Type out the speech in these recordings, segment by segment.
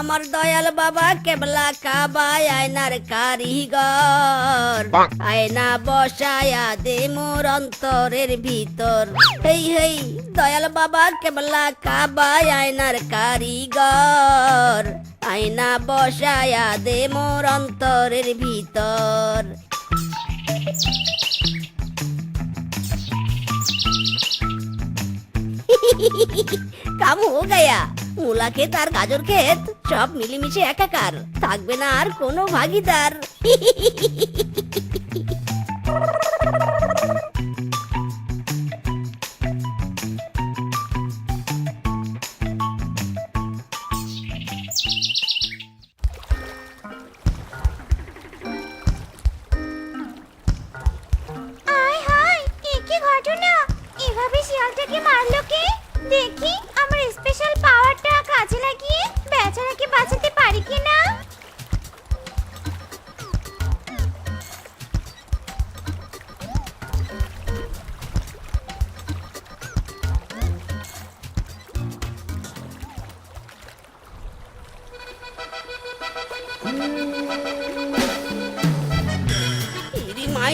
আমার দয়াল বাবা কেবলা কাবায় আয়নার কারিগর। আয়না বসায়া দে মোর অন্তরের ভিতর। হেই হেই দয়াল বাবা কেবলা কাবায় আয়নার কারিগর। আয়না বসায়া দে মোর অন্তরের ভিতর। কাম ও গায়া, মুলা ক্ষেত আর গাজর ক্ষেত সব মিলেমিশে একাকার, থাকবে না আর কোনো ভাগিদার।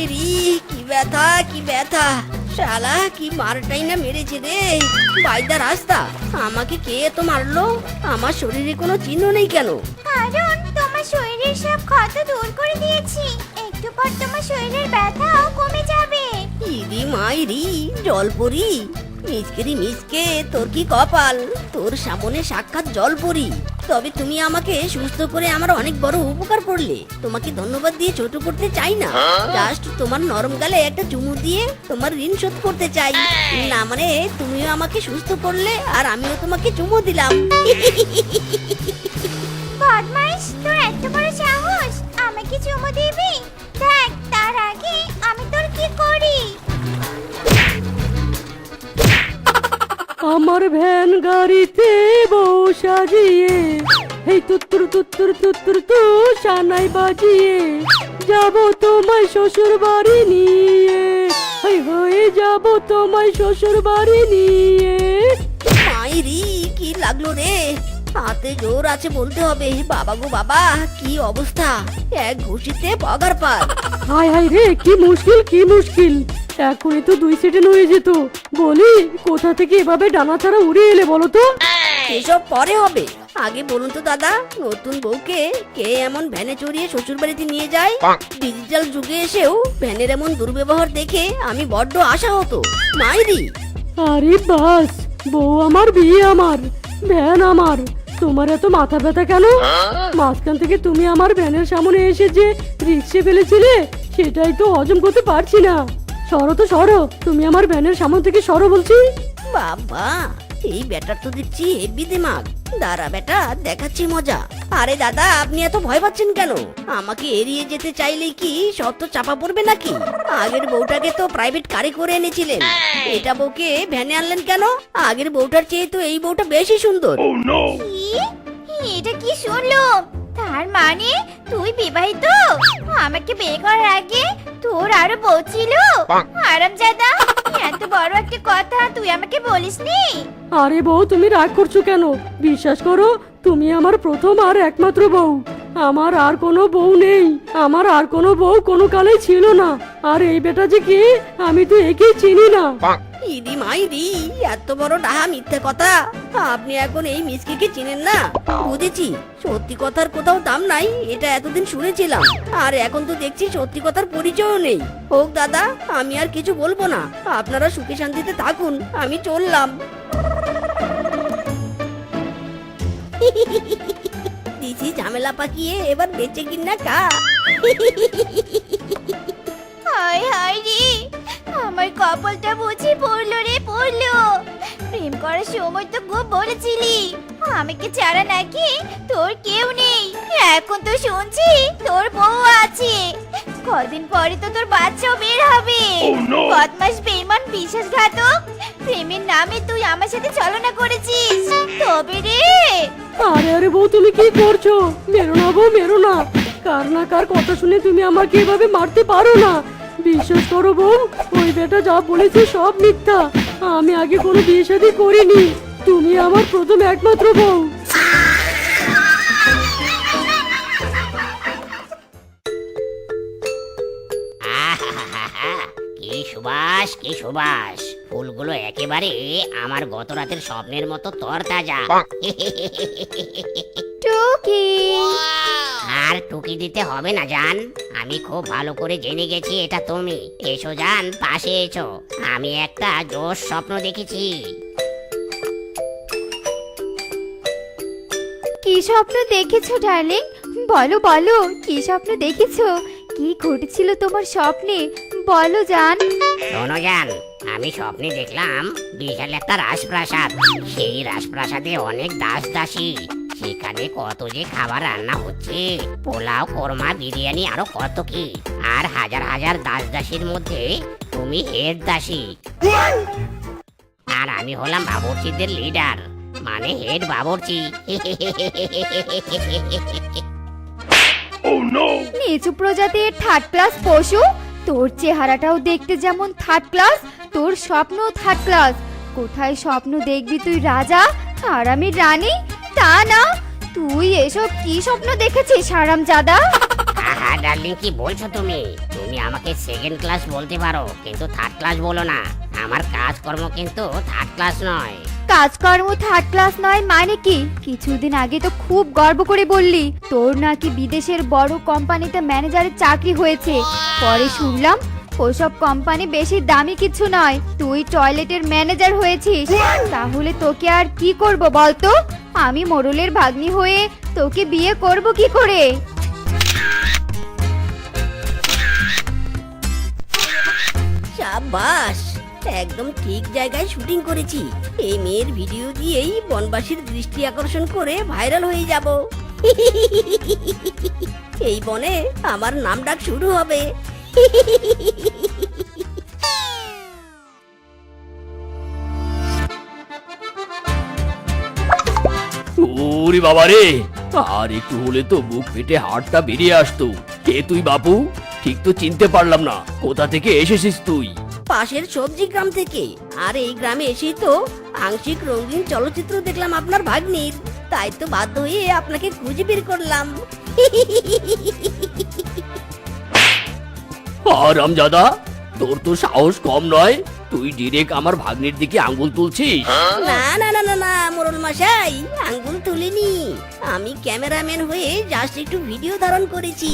ইরি মাইরি কি ব্যথা কি ব্যথা। শালা কি মারটাই না মেরেছে রে। বাইদা রাস্তা আমাকে কে তো মারলো? আমার শরীরে কোনো চিহ্ন নেই কেন? কারণ তোমার শরীরের সব ক্ষত দূর করে দিয়েছি। একটু পর তোমার শরীরের ব্যথাও কমে যাবে। দিদি মাইরি জলপরি। মিসকেরি মিসকে তোর কি কপাল? তোর সামনে সাক্ষাৎ জল পড়ি। তবে তুমি আমাকে সুস্থ করে আমার অনেক বড় উপকার করলে। তোমাকে ধন্যবাদ দিয়ে ছোট করতে চাই না। জাস্ট তোমার নরম গালে একটা চুমু দিয়ে তোমার ঋণ শোধ করতে চাই। না মানে তুমিও আমাকে সুস্থ করলে আর আমিও তোমাকে চুমু দিলাম। আমার ভ্যান গাড়িতে বউ সাজিয়ে এই তুত্তুর তুত্তুর তুত্তুর তু সানাই বাজিয়ে যাব তোমায় শ্বশুর বাড়ি নিয়ে। এই হয়ে যাব তোমায় শ্বশুর বাড়ি নিয়ে। মাইরি কি লাগল রে? হাতে জোর আছে বলতে হবে। বাবা গো বাবা কি অবস্থা? এক ঘুষিতে পগার পার। হায় হায় রে কি মুশকিল কি মুশকিল। এখনই তো দুই সেটেন হয়ে যেত। বলি কোথা থেকে এভাবে ডানা ছাড়া উড়ে এলে বলো তো? এসব পরে হবে। আগে বলুন তো দাদা নতুন বউকে কে এমন ভ্যানে চড়িয়ে শ্বশুর বাড়িতে নিয়ে যায়? ডিজিটাল যুগে এসেও ভ্যানের এমন দুর্ব্যবহার দেখে আমি বড্ড আশা হতো মাইরি। আরে বাস বউ আমার বিয়ে আমার। ভ্যান আমার। তোমার এত মাথা ব্যথা কেন? মাঝখান থেকে তুমি আমার ভ্যানের সামনে এসে যে রিক্সে ফেলেছিলে সেটাই তো হজম করতে পারছি না। সরো তো সরো। তুমি আমার ভ্যানের সামনে থেকে সরো বলছি। বাবা এই ব্যাটার তো দেখছি হেভি দিমাগ দাঁড়া বেটা দেখাচ্ছি মজা। আরে দাদা আপনি এত ভয় পাচ্ছেন কেন? আমাকে এড়িয়ে যেতে চাইলে কি সব তো চাপা পড়বে নাকি? আগের বউটাকে তো প্রাইভেট কারে করে এনেছিলেন। এটা বউকে ভ্যানে আনলেন কেন? আগের বউটার চেয়ে তো এই বউটা বেশি সুন্দর। কি? এটা কি শুনলাম তার মানে তুই বিবাহিত? আমাকে বিয়ে করার আগে তোর আরও বউ ছিল। আরামজাদা এত বড় একটা কথা তুই আমাকে বলিসনি? আরে বউ তুমি রাগ করছ কেন? বিশ্বাস করো তুমি আমার প্রথম আর একমাত্র বউ। আমার আর কোনো বউ নেই। আমার আর কোনো বউ কোনো কালে ছিল না। আর এই বেটা যে কে আমি তো একেই চিনি না। ইদি মাইদি, এত বড় ডাহা মিথ্যে কথা। আপনি এখন এই মিসকিকে চিনেন না? বুঝেছি, সত্যি কথার কোথাও দাম নাই, এটা এতদিন শুনেছিলাম। আর এখন তো দেখছি সত্যি কথার পরিচয়ও নেই। হোক দাদা, আমি আর কিছু বলব না। আপনারা সুখে শান্তিতে থাকুন, আমি চললাম। দিছি ঝামেলা পাকিয়ে, এবার বেঁচে কিনা কা হায় হায় আমার কপালটা বুঝি পড়ল রে পড়ল। প্রেম করার সময় তো খুব বলেছিলি। আমাকে ছাড়া নাকি? তোর কেউ নেই। এখন তো শুনছি তোর বউ আছে। কদিন পরে তো তোর বাচ্চাও বের হবে। বদমাস বেমান বিশ্বাসঘাতক প্রেমের নামে তুই আমার সাথে ছলনা করেছিস। তবে রে! আরে আরে বউ তুমি কি করছ? মেরো না বউ মেরো না। কার না কার কথা শুনে তুমি আমাকে এভাবে মারতে পারো না। বিশ্বাস করো বউ ওই বেটা যা বলেছে সব মিথ্যা। আমি আগে কোনো বিয়ে শাদি করিনি। তুমি আমার প্রথম একমাত্র বউ। কি সুবাস কি সুবাস। ফুলগুলো একেবারে আমার গত রাতের স্বপ্নের মতো তরতাজা। টুকি। আর টুকি দিতে হবে না জান। আমি খুব ভালো করে জেনে গেছি এটা তুমি। এসো জান পাশে এসো। আমি একটা জোশ স্বপ্ন দেখেছি। কি স্বপ্ন দেখেছ ডার্লিং? বলো বলো কি স্বপ্ন দেখেছ? কি ঘটেছিল তোমার স্বপ্নে? বলো জান। শোনো জান আমি স্বপ্নে দেখলাম বিশাল একটা রাজপ্রাসাদ। সেই রাজপ্রাসাদে অনেক দাস দাসী সেখানে কত যে খাবার রান্না হচ্ছে। পোলাও কোরমা বিরিয়ানি আরও কত কি। আর হাজার হাজার দাস দাসীর মধ্যে তুমি হেড দাসী। আর আমি হলাম বাবরচিদের লিডার মানে হেড বাবরচি। নিচু প্রজাতির থার্ড ক্লাস পশু তোর চেহারাটাও দেখতে যেমন থার্ড ক্লাস তোর স্বপ্নও থার্ড ক্লাস কোথায় স্বপ্ন দেখবি তুই রাজা? আর আমি রানী? তা না? তুই এসব কি স্বপ্ন দেখেছিস হারাম জাদা ডার্লিং কি বলছো তুমি? তুমি আমাকে সেকেন্ড ক্লাস বলতে পারো কিন্তু থার্ড ক্লাস বলো না। আমার কাজকর্ম কিন্তু থার্ড ক্লাস নয়। কাজকর্ম থার্ড ক্লাস নয় মানে কি? কিছুদিন আগে তো খুব গর্ব করে বললি তোর নাকি বিদেশের বড় কোম্পানিতে ম্যানেজারের চাকরি হয়েছে। পরে শুনলাম ওসব কোম্পানি বেশি দামি কিছু নয়। তুই টয়লেটের ম্যানেজার হয়েছিস। তাহলে তোকে আর কি করব বলতো? আমি মোড়লের ভাগ্নি হয়ে তোকে বিয়ে করব কি করে? সাবাস, একদম ঠিক জায়গায় শুটিং করেছি। এই মেয়ের ভিডিও দিয়েই বনবাসীর দৃষ্টি আকর্ষণ করে ভাইরাল হয়ে যাব। এই বনে আমার নাম ডাক শুরু হবে। বাবা রে আর একটু হলে তো ফেটে হাড়টা বেরিয়ে আসতো। কে তুই বাপু? ঠিক তো চিনতে পারলাম না। কোথা থেকে এসেছিস তুই? পাশের সবজি গ্রাম থেকে। আর এই গ্রামে এসেই তো আংশিক রঙিন চলচ্চিত্র দেখলাম আপনার ভাগ্নির। তাই তো বাধ্য হয়ে আপনাকে খুঁজে বের করলাম। আর আমজাদা তোর তো সাহস কম নয়। তুই ডিরেক্ট আমার ভাগ্নের দিকে আঙ্গুল তুলছিস। না না না না না মোরল মশাই আঙ্গুল তুলিনি। আমি ক্যামেরাম্যান হয়ে জাস্ট একটু ভিডিও ধারণ করেছি।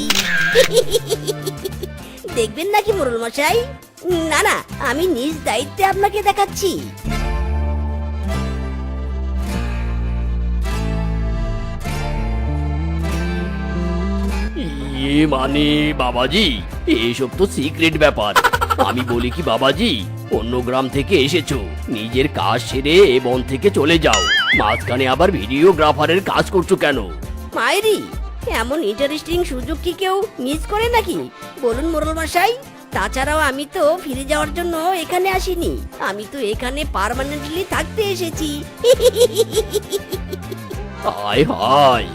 দেখবেন নাকি মোরল মশাই? না না আমি নিজ দায়িত্বে আপনাকে দেখাচ্ছি। ইয়ে মানে বাবাজি এসব তো সিক্রেট ব্যাপার। আমি বলি কি বাবাজি অন্য গ্রাম থেকে এসেছ। নিজের কাজ সেরে এ বন থেকে চলে যাও। মাঝখানে আবার ভিডিওগ্রাফারের কাজ করছ কেন? মায়েরি এমন ইন্টারেস্টিং সুযোগ কি কেউ মিস করে নাকি? বলুন মোরল মশাই তাছাড়াও আমি তো ফিরে যাওয়ার জন্য এখানে আসিনি। আমি তো এখানে পার্মানেন্টলি থাকতে এসেছি। হায় হায়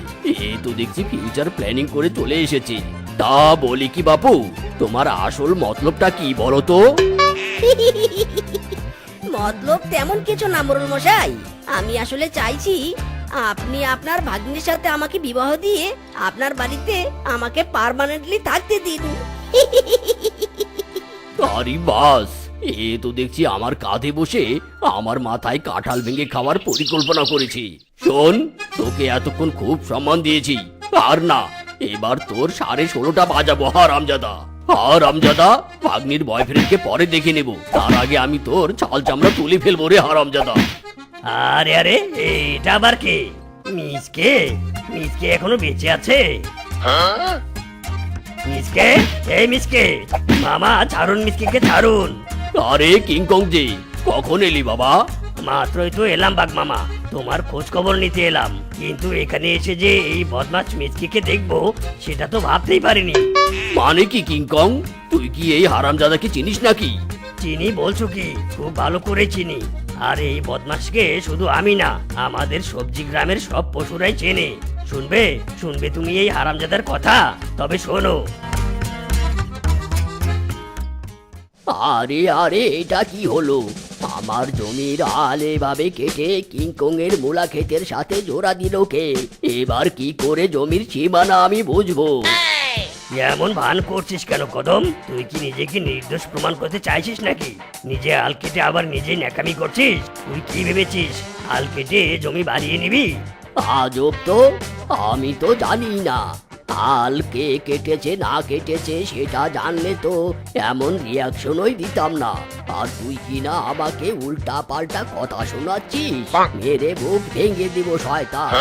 এ তো দেখছি ফিউচার প্ল্যানিং করে চলে এসেছি। তা বলি কি বাপু তোমার আসল মতলবটা কি বলো তো? মতলব তেমন কিছু না মোরল মশাই। আমি আসলে চাইছি আপনি আপনার ভাগ্নির সাথে আমাকে বিবাহ দিয়ে আপনার বাড়িতে আমাকে পার্মানেন্টলি থাকতে দিন। আরে বাস এ তো দেখছি আমার কাঁধে বসে আমার মাথায় কাঁঠাল ভেঙে খাওয়ার পরিকল্পনা করেছি। শোন তোকে এতক্ষণ খুব সম্মান দিয়েছি আর না এবার তোর সাড়ে ষোলোটা বাজাবো হারামজাদা হারামজাদা ভাগ্নির বয়ফ্রেন্ডকে পরে দেখে নেব। তার আগে আমি তোর চাল চামড়া তুলে ফেলব রে হারামজাদা আরে আরে এটা আবার কে? মিসকে? মিসকে এখনও বেঁচে আছে? মিসকে? এই মিসকে মামা ছাড়ুন মিসকে ছাড়ুন। আরে কিংকং জি কখন এলি বাবা? মাত্রই তো এলাম বাঘ মামা। তোমার খোঁজ খবর নিতে এলাম। কিন্তু এখানে এসে যে এই বদমাস মিসকিকে দেখব সেটা তো ভাবতেই পারিনি। মানে কি কিংকং তুই কি এই হারামজাদাকে চিনিস নাকি? চিনি বলছো কি? খুব ভালো করে চিনি। আর এই বদমাসকে শুধু আমি না আমাদের সবজি গ্রামের সব পশুরাই চেনে। শুনবে? শুনবে তুমি এই হারামজাদার কথা? তবে শোনো। আরে আরে এটা কি হলো? আমার জমির আল এভাবে কেটে কিংকং এর মূলা ক্ষেতের সাথে জোড়া দিল কে? এবার কি করে জমির সীমানা আমি বুঝব? এমন ভান করছিস কেন কদম? তুই কি নিজেকে নির্দোষ প্রমাণ করতে চাইছিস নাকি? নিজে আল কেটে আবার নিজে ন্যাকামি করছিস? তুই কি ভেবেছিস? আল কেটে জমি বাড়িয়ে নিবি? আজব তো! আমি তো জানি না। আল কে কেটেছে না কেটেছে সেটা জানলে তো এমন রিয়াকশনই দিতাম না। আর তুই কি না আমাকে উল্টা পাল্টা কথা শোনাচ্ছিস? মেরে মুখ ভেঙে দিব শয়তা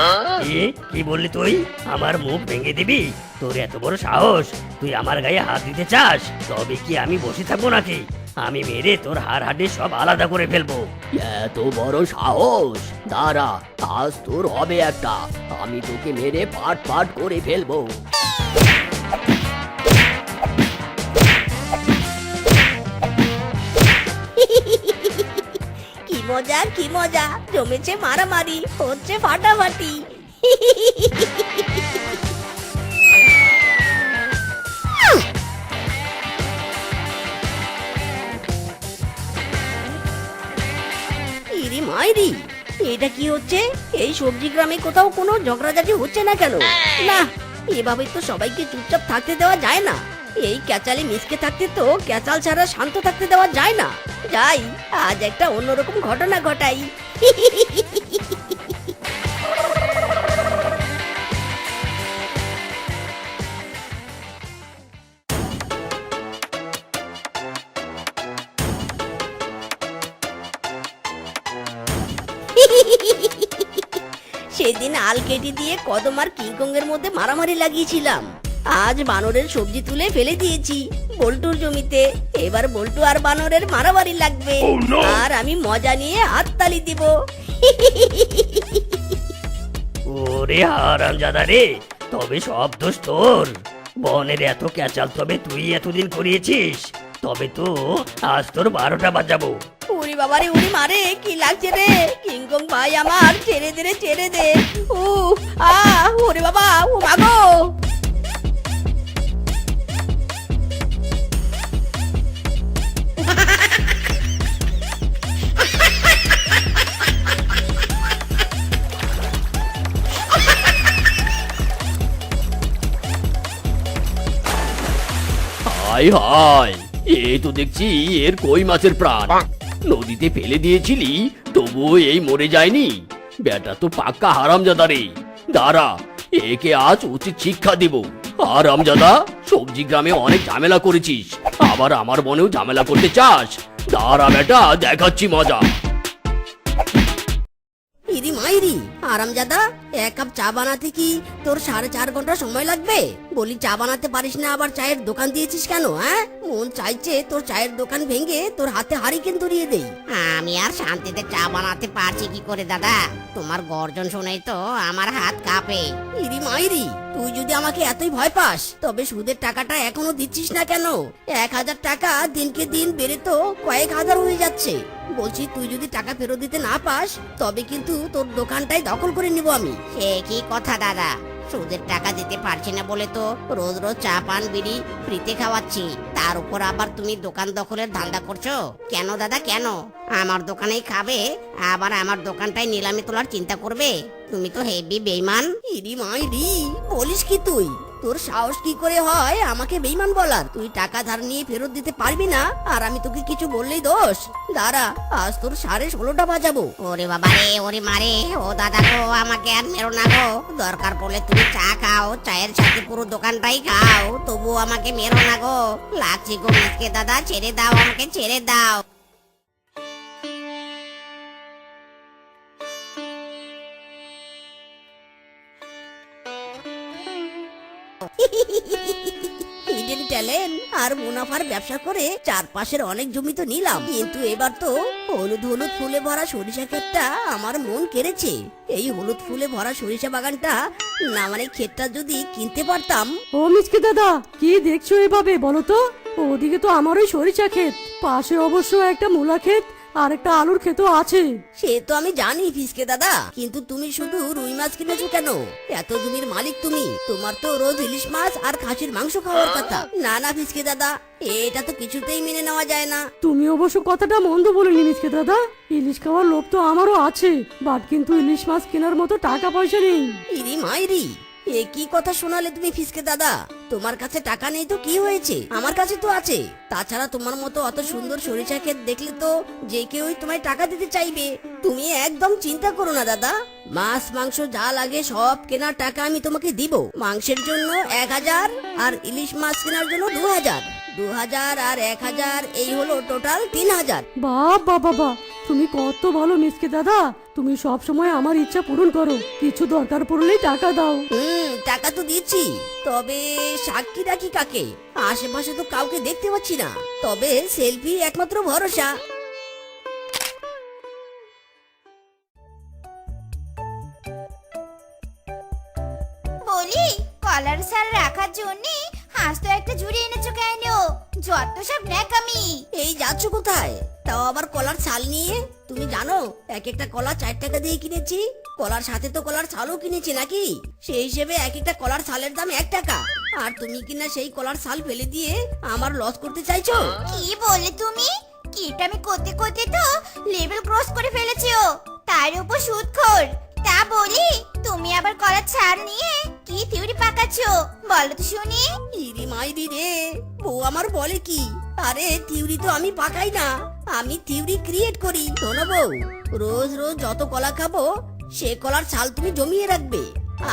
কি? কি বললি তুই? আমার মুখ ভেঙে দিবি? তোর এত বড় সাহস? তুই আমার গায়ে হাত দিতে চাস? তবে কি আমি বসে থাকব নাকি? আমি মেরে তোর হাড় হাড্ডি সব আলাদা করে ফেলব। এত বড় সাহস! দাঁড়া আজ তোর হবে একটা। আমি তোকে মেরে পাট পাট করে ফেলব। কি মজা কি মজা। জমেছে মারামারি হচ্ছে ফাটাফাটি। মাইরি এটা কি হচ্ছে? এই সবজি গ্রামে কোথাও কোনো ঝগড়াঝাটি হচ্ছে না কেন? না, এভাবে তো সবাইকে চুপচাপ থাকতে দেওয়া যায় না। এই ক্যাচালে মিসকে থাকতে তো ক্যাচাল ছাড়া শান্ত থাকতে দেওয়া যায় না। যাই, আজ একটা অন্যরকম ঘটনা ঘটাই। সেদিন আল কেটে দিয়ে কদম আর কিংকং এর মধ্যে মারামারি লাগিয়েছিলাম। আজ বানরের সবজি তুলে ফেলে দিয়েছি বল্টুর জমিতে। এবার বল্টু আর বানরের মারামারি লাগবে। আর আমি মজা নিয়ে হাততালি দিব। ওরে হারাম জাদা রে তবে সব দোষ তোর। বনের এত ক্যাচাল তবে তুই এতদিন করিয়েছিস তবে তো আজ তোর বারোটা বাজাবো। বাবারে উড়ি মারে কি লাগছে রে? কিংকং ভাই আমার ছেড়ে দে রে ছেড়ে দে। উ আ ওরে বাবা ও মাগো হাই হাই এ তো দেখছি এর কই মাছের প্রাণ? নদীতে ফেলে দিয়েছিলি, তবুও এই মরে যায়নি। বেটা তো পাক্কা হারামজাদা রে। দাঁড়া, একে আজ উচিত শিক্ষা দিব। আমজাদা সবজি গ্রামে অনেক ঝামেলা করেছিস। আবার আমার মনেও ঝামেলা করতে চাস। দাঁড়া বেটা দেখাচ্ছি মজা। মাইরি। আরামজাদা এক কাপ চা বানাতে কি তোর সাড়ে চার ঘণ্টা সময় লাগবে? বলি চা বানাতে পারিস না আবার চায়ের দোকান দিয়েছিস কেন হ্যাঁ? মন চাইছে তোর চায়ের দোকান ভেঙে তোর হাতে হাড়ি হারিকেন ধরিয়ে দেই। আমি আর শান্তিতে চা বানাতে পারছি কি করে দাদা? তোমার গর্জন শুনেই তো আমার হাত কাঁপে। ইরি মাইরি তুই যদি আমাকে এতই ভয় পাস তবে সুদের টাকাটা এখনও দিচ্ছিস না কেন? এক হাজার টাকা দিনকে দিন বেড়ে তো কয়েক হাজার হয়ে যাচ্ছে। বলছি তুই যদি টাকা ফেরত দিতে না পাস তবে কিন্তু তোর দোকানটাই দখল করে নিব আমি। সে কি কথা দাদা? সুদের টাকা দিতে পারছি না বলে তো রোজ রোজ চা পান বিড়ি ফ্রিতে খাওয়াচ্ছি। তার উপর আবার তুমি দোকান দখলের ধান্দা করছ? কেন দাদা কেন? আমার দোকানেই খাবে আবার আমার দোকানটাই নিলামে তোলার চিন্তা করবে? তুমি তো হেভি বেইমান। ইরি মাইরি বলিস কি তুই? তোর সাহস কি করে হয়? আমাকে বেইমান বলার। তুই টাকা ধার নিয়ে ফেরত দিতে পারবি না? আর আমি তোকে কিছু বললেই দোষ। দাঁড়া, আজ তোর সাড়ে ষোলোটা বাজাবো। ওরে বাবা রে, ওরে মারে ও দাদা গো, আমাকে আর মেরো না গো। দরকার পড়লে তুমি চা খাও, চায়ের সাথে পুরো দোকানটাই খাও। তবু আমাকে মেরো না গো। লাগছি গো মিসকে দাদা, ছেড়ে দাও, আমাকে ছেড়ে দাও। আর মুনাফার ব্যবসা করে চারপাশের অনেক জমি তো নিলাম। কিন্তু এবার তো হলুদ হলুদ ফুলে ভরা সরিষা ক্ষেতটা আমার মন কেড়েছে। এই হলুদ ফুলে ভরা সরিষা বাগানটা না মানে ক্ষেতটা যদি কিনতে পারতাম। ও মিসকে দাদা, কি দেখছ এভাবে বলো তো? ওদিকে তো আমারই সরিষা ক্ষেত, পাশে অবশ্য একটা মূলা ক্ষেত আর একটা আলুর ক্ষেতও আছে। সে তো আমি জানি ফিসকে দাদা। কিন্তু তুমি শুধু রুই মাছ কিনেছো কেন? এত জমির মালিক তুমি। তোমার তো রোজ ইলিশ মাছ আর খাসির মাংস খাওয়ার কথা। না না ফিসকে দাদা এটা তো কিছুতেই মেনে নেওয়া যায় না। তুমি অবশ্য কথাটা মন্দ বলিনি মিসকে দাদা। ইলিশ খাওয়ার লোভ তো আমারও আছে বাট কিন্তু ইলিশ মাছ কেনার মতো টাকা পয়সা নেই। ইরি মাইরি এ কি কথা শোনালে তুমি ফিসকে দাদা? তোমার কাছে টাকা নেই তো কি হয়েছে? আমার কাছে তো আছে। তাছাড়া তোমার মতো অত সুন্দর সরিষা ক্ষেত দেখলে তো যে কেউই তোমায় টাকা দিতে চাইবে। তুমি একদম চিন্তা করো না, দাদা। মাছ, মাংস যা লাগে সব কেনার টাকা আমি তোমাকে দিব। মাংসের জন্য এক হাজার আর ইলিশ মাছ কেনার জন্য দু হাজার। দু হাজার আর এক হাজার, এই হলো টোটাল তিন হাজার। বাবা বাবা তুমি কত ভালো মিসকে দাদা। তুমি সব সময় আমার ইচ্ছা পূরণ করো। কিছু দরকার পড়লেই টাকা দাও। হুম টাকা তো দিচ্ছি। তবে সাক্ষী রাখি কাকে? আশেপাশে তো কাউকে দেখতে পাচ্ছি না। তবে সেলফি একমাত্র ভরসা। বলি কলার সার রাখার জন্য হাঁস তো একটা ঝুড়ি এনেছো কেন? যত সব ন্যাকামি। এই যাচ্ছ কোথায়? তাও আবার কলার ছাল নিয়ে? তুমি জানো এক একটা কলা চার টাকা দিয়ে কিনেছি। কলার সাথে তো কলার ছালও কিনেছি নাকি? সেই হিসেবে এক একটা কলার ছালের দাম এক টাকা। আর তুমি কিনা সেই কলার ছাল ফেলে দিয়ে আমার লস করতে চাইছো? কি বলে তুমি? কিটামি করতে করতে তো লেভেল ক্রস করে ফেলেছো তার উপর সুদ সুদখোর। তা বলি তুমি আবার কলার ছাড় নিয়ে কি থিওরি পাকাচ্ছো? বলো তো শুনি। ইরি মাইরি রে বউ আমার বলে কি? আরে থিউরি তো আমি পাকাই না। আমি থিউরি ক্রিয়েট করি। শোনো বউ রোজ রোজ যত কলা খাব সে কলার ছাল তুমি জমিয়ে রাখবে।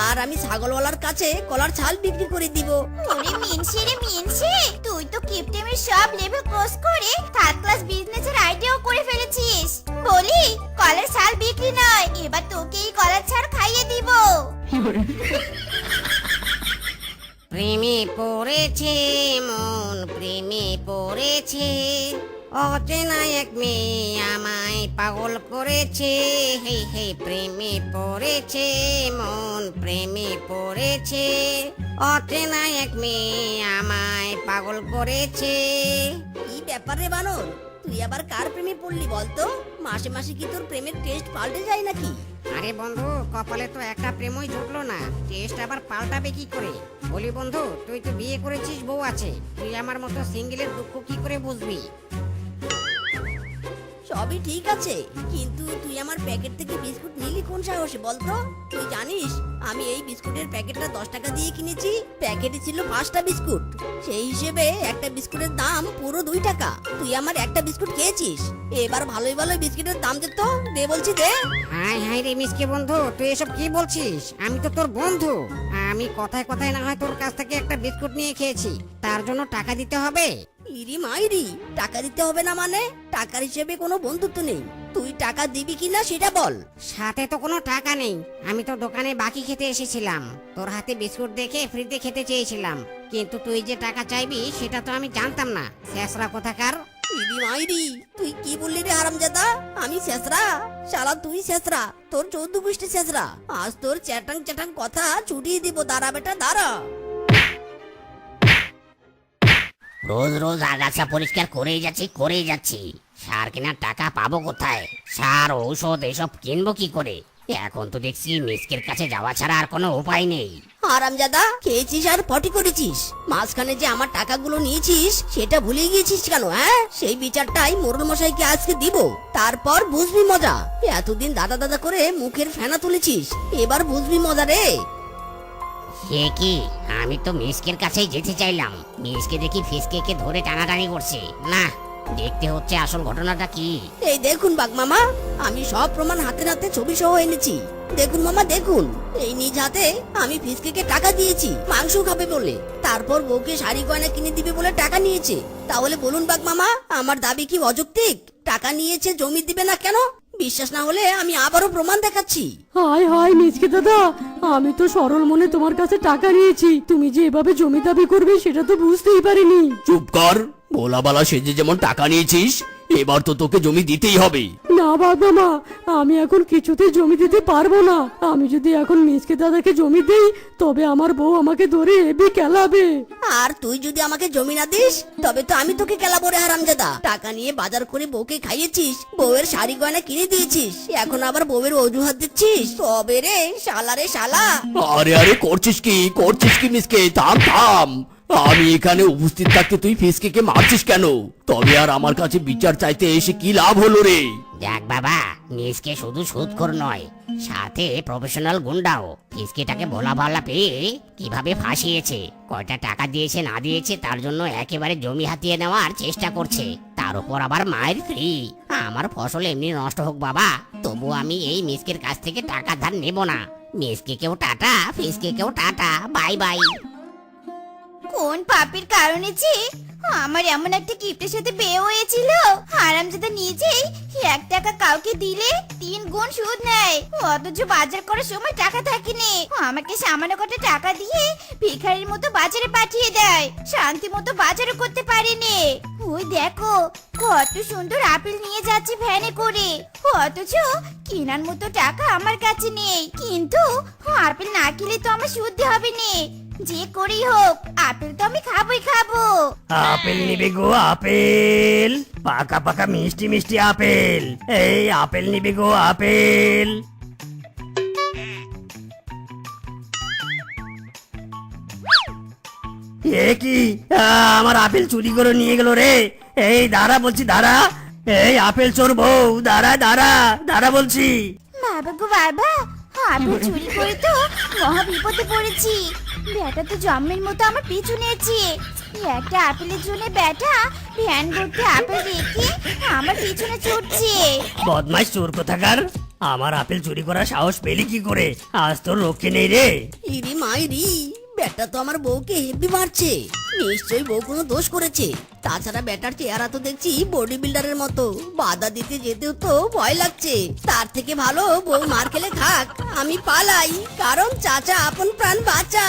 আর আমি ছাগলওয়ালার কাছে কলার ছাল বিক্রি করে দিব। ওরে মিনসি রে মিনসি তুই তো কিপটেমের সব লেভেল ক্রস করে থার্ড ক্লাস বিজনেসের আইডিয়াও করে ফেলেছিস। বলি কলার ছাল বিক্রি নয় এবার তোকে এই কলার ছাড় খাইয়ে দিব। প্রেমে পড়েছে মন প্রেমে পড়েছে। অচেনা এক মেয়ে আমায় পাগল করেছে। হে হে প্রেমে পড়েছে মন প্রেমে পড়েছে। অচেনা এক মেয়ে আমায় পাগল করেছে। কি ব্যাপার রে বানর? তুই আবার কার প্রেমে পড়লি বলতো? মাসে মাসে কি তোর প্রেমের টেস্ট পাল্টে যায় নাকি? আরে বন্ধু কপালে তো একটা প্রেমই জুটলো না। টেস্ট আবার পাল্টাবে কি করে? বলি বন্ধু, তুই তো বিয়ে করেছিস, বউ আছে। তুই আমার মতো সিঙ্গেলের দুঃখ কি করে বুঝবি? সবই ঠিক আছে, কিন্তু তুই আমার প্যাকেট থেকে বিস্কুট নিলি কোন সাহসে বলতো তুই জানিস, আমি এই বিস্কুটের প্যাকেটটা দশ টাকা দিয়ে কিনেছি, প্যাকেটে ছিল পাঁচটা বিস্কুট। সেই হিসেবে একটা বিস্কুটের দাম পুরো দুই টাকা। তুই আমার একটা বিস্কুট খেয়েছিস। এবার ভালোই ভালোই বিস্কুটের দাম দে তো, দে বলছি দে। হাই হাই রে মিসকে বন্ধু, তুই এসব কি বলছিস? আমি তো তোর বন্ধু। আমি কথায় কথায় না হয় তোর কাছ থেকে একটা বিস্কুট নিয়ে খেয়েছি। তার জন্য টাকা দিতে হবে। ইরি মাইরি টাকা দিতে হবে না মানে? টাকার হিসেবে কোনো বন্ধুত্ব নেই। তুই টাকা দিবি কিনা সেটা বল। সাথে তো কোনো টাকা নেই। আমি তো দোকানে বাকি খেতে এসেছিলাম। তোর হাতে বিস্কুট দেখে ফ্রিতে খেতে চেয়েছিলাম। কিন্তু তুই যে টাকা চাইবি সেটা তো আমি জানতাম না। শেষরা কোথাকার? ইদি মাইরি তুই কি বললি রে হারামজাদা? আমি শেষরা। শালা তুই শেষরা। তোর চৌদ্দ গোষ্ঠী শেষরা। আজ তোর চ্যাটাং চ্যাটাং কথা ছুটিয়ে দিব। দাঁড়া বেটা দাঁড়া। রোজ রোজ আগাছা পরিষ্কার করেই যাচ্ছি করেই যাচ্ছি। সার কেনার টাকা পাবো কোথায়? সার, ঔষধ, এসব কিনবো কি করে? এখন তো দেখছি মিসকের কাছে যাওয়া ছাড়া আর কোনো উপায় নেই। আরামজাদা খেয়েছিস আর পটি করেছিস? মাঝখানে যে আমার টাকাগুলো নিয়েছিস, সেটা ভুলে গিয়েছিস কেন হ্যাঁ? সেই বিচারটাই মোরল মশাইকে আজকে দিব। তারপর বুঝবি মজা। এতদিন দাদা দাদা করে মুখের ফেনা তুলেছিস। এবার বুঝবি মজা রে। সে কি? আমি তো মিসকের কাছেই যেতে চাইলাম। মিসকে দেখি ফিসকে ধরে টানাটানি করছে। না, দেখতে হচ্ছে আসল ঘটনাটা কি। এই দেখুন, বাঘ মামা, আমি সব প্রমাণ হাতে হাতে ছবি সহ এনেছি। দেখুন মামা, দেখুন, এই নিজ হাতে আমি ফিসকে টাকা দিয়েছি, মাংস খাবে বলে। তারপর বউকে শাড়ি গয়না কিনে দিবে বলে টাকা নিয়েছে। তাহলে বলুন, বাঘ মামা, আমার দাবি কি অযৌক্তিক? টাকা নিয়েছে, জমি দিবে না কেন? বিশ্বাস না হলে আমি আবারও প্রমাণ দেখাচ্ছি। হায় হায় মিসকে দাদা আমি তো সরল মনে তোমার কাছে টাকা নিয়েছি। তুমি যে এভাবে জমি দাবি করবে সেটা তো বুঝতেই পারিনি। চুপ কর ভোলাবালা সেজে যেমন টাকা নিয়েছিস এবার তো তোকে জমি দিতেই হবে। না বাবা মা আমি এখন কিছুতেই জমি দিতে পারব না। আমি যদি এখন মিসকে দাদাকে জমি দেই তবে আমার বউ আমাকে ধরে হেবি কেলাবে আর তুই যদি আমাকে জমি না দিস তবে তো আমি তোকে কেলা বলে হারামজাদা। টাকা নিয়ে বাজার করে বউকে খাইয়েছিস বউয়ের শাড়ি গয়না কিনে দিয়েছিস এখন আবার বউয়ের অজুহাত দিচ্ছিস। তবে রে শালা রে শালা। আরে আরে করছিস কি? করছিস কি মিসকে? থাম থাম। আমি এখানে উপস্থিত থাকতে তুই ফিসকে মারছিস কেন? তবে আর আমার কাছে বিচার চাইতে এসে কি লাভ হলো রে? দেখ বাবা নিজকে শুধু সুদখোর নয়, সাথে প্রফেশনাল গুন্ডাও। ফিসকিটাকে ভোলা ভালা পেয়ে কীভাবে ফাঁসিয়েছে, কয়টা টাকা দিয়েছে, না দিয়েছে, তার জন্য একেবারে জমি হাতিয়ে নেওয়ার চেষ্টা করছে। তার উপর আবার মায়ের ফ্রি। আমার ফসল এমনি নষ্ট হোক বাবা, তবু আমি এই মিসকের কাছ থেকে টাকা ধার নেব না। মিসকে কেউ টাটা, ফিসকে কেউ টাটা, বাই বাই। কোন পাপের কারণে যে আমার এমন একটা গিফটের সাথে বিয়ে হয়েছিল? হারামজাদা নিজেই এক টাকা কাউকে দিলে তিন গুণ সুদ নেয়। অথচ বাজার করার সময় টাকা থাকেনি। আমাকে সামান্য কটা টাকা দিয়ে ভিখারির মতো বাজারে পাঠিয়ে দেয়। শান্তি মতো বাজারও করতে পারেনি। ওই দেখো, কত সুন্দর আপেল নিয়ে যাচ্ছে ভ্যানে করে। অথচ কেনার মতো টাকা আমার কাছে নেই। কিন্তু আপেল না কিনলে তো আমার শুদ্ধ হবে না। যে করেই হোক আপেল তো আমি খাবোই খাব। আপেল নিবে গো আপেল। পাকা পাকা মিষ্টি মিষ্টি আপেল। এই আপেল নিবে গো আপেল। এ কি? আমার আপেল চুরি করে নিয়ে গেল রে। এই দাঁড়া বলছি দাঁড়া। এই আপেল চোর বউ দাঁড়া দাঁড়া। দাঁড়া বলছি। বাবা গো বাবা আপেল চুরি করে তো মহা বিপদে পড়েছি। ব্যাটা তো জন্মের মতো আমার পিছু নিয়েছে। একটা আপেলের জন্য ব্যাটা ভ্যান ভর্তি আপেল রেখে আমার পিছনে ছুটছে। বদমাইশ চোর কোথাকার? আমার আপেল চুরি করার সাহস পেলি কি করে? আজ তোর রক্ষে নেই রে। ইরি মাইরি। বেটা তো আমার বউকে হেব্বি মারছে। নিশ্চয়ই বউ কোনো দোষ করেছে। তাছাড়া ব্যাটার চেহারা তো দেখছি বডি বিল্ডারের মতো। বাধা দিতে যেতেও তো ভয় লাগছে। তার থেকে ভালো বউ মার খেলে থাক। আমি পালাই। কারণ চাচা আপন প্রাণ বাঁচা।